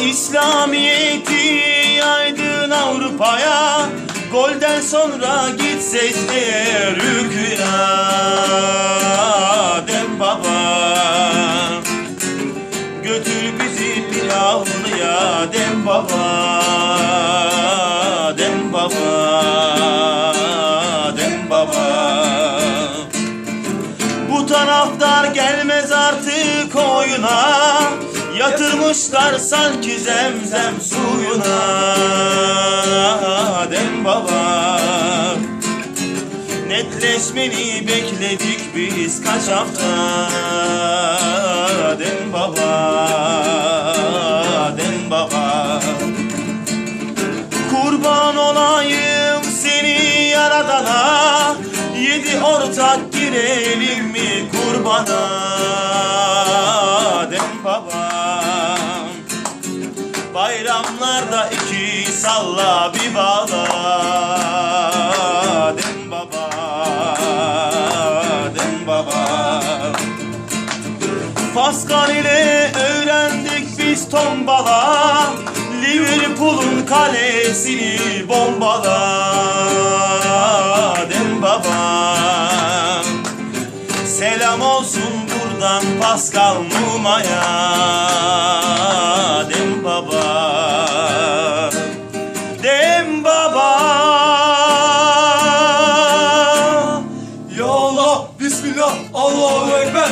İslamiyet'i yaydın Avrupa'ya Golden sonra gitsek eğer rüküya Dem baba Götür bizi pilavlıya Dem baba. Dem baba Dem baba. Bu taraftar gelmez artık oyuna Yatırmışlar sanki zemzem suyuna. Dem baba. Netleşmeni bekledik biz kaç hafta? Dem baba. Dem baba. Kurban olayım seni yaradana. Yedi ortak girelim mi kurbana? Dem baba Bayramlarda iki salla bir bağla Dem baba Dem baba. Pascal ile öğrendik biz tombala. Liverpool'un kalesini bombala. Dem baba. Selam olsun buradan Pascal Numa'ya Bismillah, Allahu Ekber.